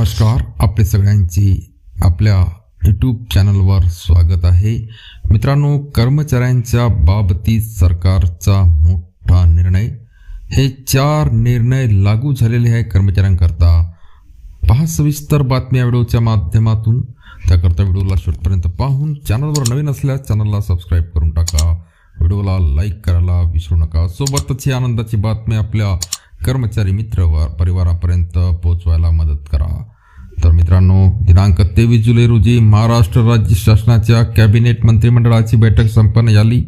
नमस्कार आपले सगळ्यांची आपल्या यूट्यूब चॅनलवर स्वागत आहे. मित्रांनो कर्मचाऱ्यांच्या बाबतीत सरकारचा मोठा निर्णय. हे चार निर्णय लागू झालेले आहे कर्मचाऱ्यांकरता. पहा सविस्तर बातमी या व्हिडिओच्या माध्यमातून. त्याकरता व्हिडिओला शेवटपर्यंत पाहून चॅनलवर नवीन असल्यास चॅनलला सबस्क्राईब करून टाका. व्हिडिओला लाईक करायला विसरू नका. सोबतच ही आनंदाची बातमी आपल्या कर्मचारी मित्र व परिवारापर्यंत पोहोचवायला मदत करा. तर मित्रांनो दिनांक तेवीस जुलै रोजी महाराष्ट्र राज्य शासनाच्या कॅबिनेट मंत्रिमंडळाची बैठक संपन्न झाली.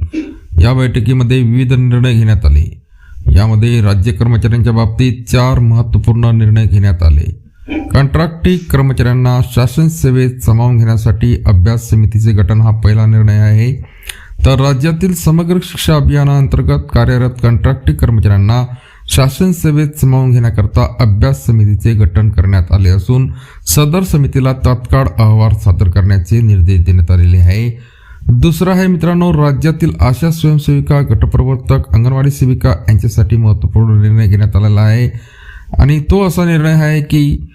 या बैठकीमध्ये विविध निर्णय घेण्यात आले. यामध्ये राज्य कर्मचाऱ्यांच्या बाबतीत चार महत्त्वपूर्ण निर्णय घेण्यात आले. कंत्राटी कर्मचाऱ्यांना शासन सेवेत सामावून घेण्यासाठी अभ्यास समितीचे गठन हा पहिला निर्णय आहे. तर राज्यातील समग्र शिक्षा अभियानाअंतर्गत कार्यरत कंत्राटी कर्मचाऱ्यांना शासन सेवेत सामावून घेण्याकरता अभ्यास समितीचे गठन करण्यात आले असून सदर समितीला तात्काळ अहवाल सादर करण्याचे निर्देश देण्यात आलेले आहे. दुसरा आहे मित्रांनो राज्यातील आशा स्वयंसेविका गटप्रवर्तक अंगणवाडी सेविका यांच्यासाठी महत्त्वपूर्ण निर्णय घेण्यात आलेला आहे. आणि तो असा निर्णय आहे की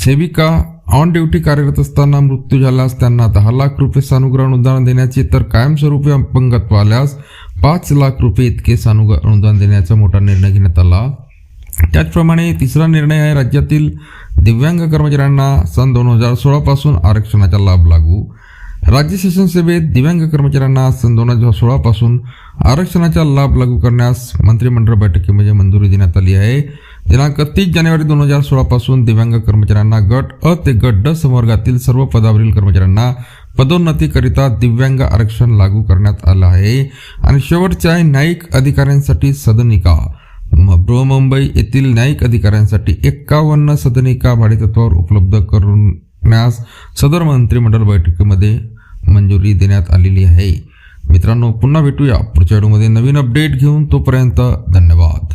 सेविका ऑन ड्युटी कार्यरत असताना मृत्यू झाल्यास त्यांना दहा लाख रुपये सानुग्रह अनुदान देण्याचे तर कायमस्वरूपी अपंगत्व आल्यास पाच लाख रुपये इतके सानुग्रह अनुदान देण्याचा मोठा निर्णय घेण्यात आला. त्याचप्रमाणे तिसरा निर्णय आहे राज्यातील दिव्यांग कर्मचाऱ्यांना सन दोन हजार सोळापासून आरक्षणाचा लाभ लागू. राज्य शासन सेवेत दिव्यांग कर्मचाऱ्यांना सन दोन हजार सोळापासून आरक्षणाचा लाभ लागू करण्यास मंत्रिमंडळ बैठकीमध्ये मंजुरी देण्यात आली आहे. दिनांक तीस जानेवारी दोन हजार सोळापासून दिव्यांग कर्मचाऱ्यांना गट अ ते गट ड संवर्गातील सर्व पदावरील कर्मचाऱ्यांना पदोन्नतीकरिता दिव्यांग आरक्षण लागू करण्यात आलं आहे. आणि शेवटच्या आहे न्यायिक अधिकाऱ्यांसाठी सदनिका. बृहमुंबई येथील न्यायिक अधिकाऱ्यांसाठी एक्कावन्न सदनिका भाडेतत्वावर उपलब्ध करण्यास सदर मंत्रिमंडळ बैठकीमध्ये मंजुरी देण्यात आलेली आहे. मित्रांनो पुन्हा भेटूया पुढच्या व्हिडिओमध्ये. नवीन अपडेट घेऊन तोपर्यंत धन्यवाद.